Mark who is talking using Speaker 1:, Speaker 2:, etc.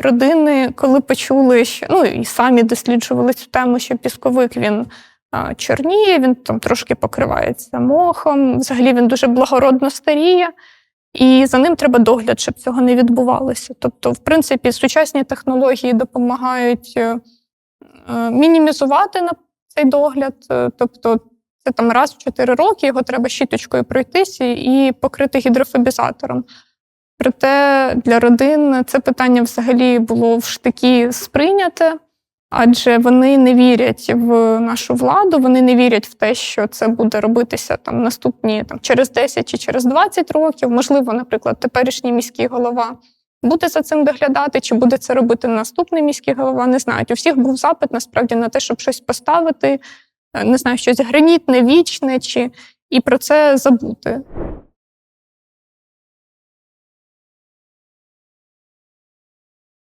Speaker 1: родини, коли почули, що ну і самі досліджували цю тему, що пісковик він чорніє, він там трошки покривається мохом. Взагалі він дуже благородно старіє, і за ним треба догляд, щоб цього не відбувалося. Тобто, в принципі, сучасні технології допомагають е, е, мінімізувати на цей догляд. Е, Тобто, це там раз в 4 роки його треба щіточкою пройтися і покрити гідрофобізатором. Проте для родин це питання взагалі було в штики сприйняте, адже вони не вірять в нашу владу, вони не вірять в те, що це буде робитися там наступні там, через 10 чи через 20 років. Можливо, наприклад, теперішній міський голова буде за цим доглядати, чи буде це робити наступний міський голова, не знають. У всіх був запит насправді на те, щоб щось поставити, не знаю, щось гранітне, вічне, чи і про це забути.